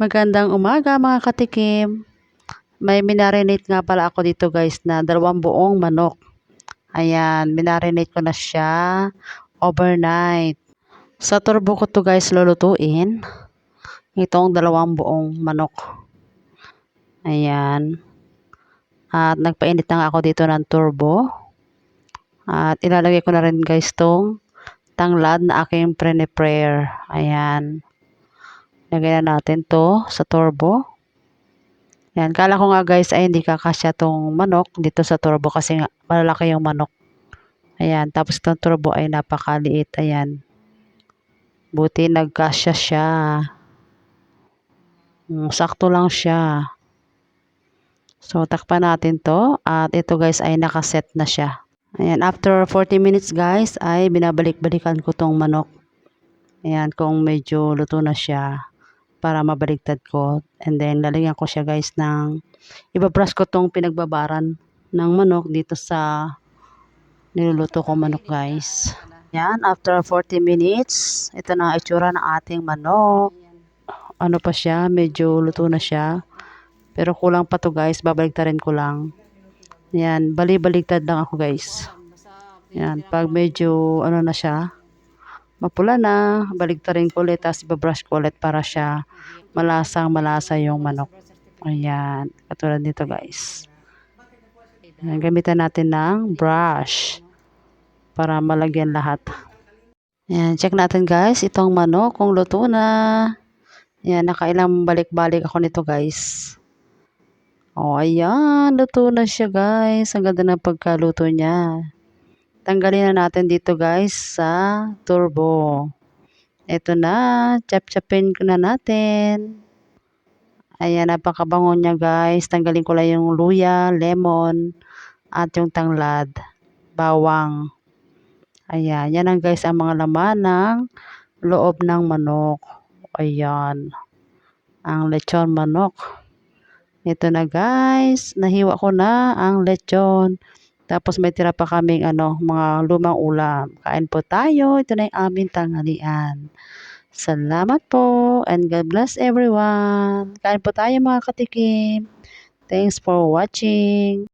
Magandang umaga mga katikim. May minarinate nga pala ako dito guys na dalawang buong manok. Ayan, minarinate ko na siya overnight. Sa turbo ko to guys lulutuin. Itong dalawang buong manok. Ayan. At nagpainit na ako dito ng turbo. At ilalagay ko na rin guys tong tanglad na aking pre-prepare. Ayan. Lagay na natin to sa turbo. Yan, kala ko nga guys ay hindi kakasya tong manok dito sa turbo kasi nga malalaki yung manok. Ayan, tapos itong turbo ay napakaliit. Ayan. Buti nagkasya siya. Mm, sakto lang siya. So, takpan natin to. At ito guys ay nakaset na siya. Ayan, after 40 minutes guys ay binabalik-balikan ko tong manok. Ayan, kung medyo luto na siya para mabaligtad ko. And then, lalagyan ko siya guys ng, ibabrush ko tong pinagbabaran ng manok dito sa niluluto ko manok guys. Yan, after 40 minutes, ito na itsura ng ating manok. Ano pa siya, medyo luto na siya. Pero kulang pa to guys, babaligtarin ko lang. Yan, bali-baligtad lang ako guys. Yan, pag medyo ano na siya, mapula na, baligtarin ko ulit, tapos ibabrush ko ulit para siya malasang malasa yung manok. Ayan, katulad nito guys. Ayan, gamitan natin ng brush para malagyan lahat. Ayan, check natin guys, itong manok kung luto na. Ayan, nakailang balik-balik ako nito guys. O, ayan, luto na siya guys. Ang ganda ng pagkaluto niya. Tanggalin na natin dito guys sa turbo. Ito na, chap-chapin ko na natin. Ayan, napakabango niya guys. Tanggalin ko lang yung luya, lemon, at yung tanglad, bawang. Ayan, yan ang guys ang mga laman ng loob ng manok. Ayan, ang lechon manok. Ito na guys, nahiwa ko na ang lechon. Tapos may tira pa kaming ano, mga lumang ulam. Kain po tayo. Ito na yung aming tanghalian. Salamat po and God bless everyone. Kain po tayo mga katikim. Thanks for watching.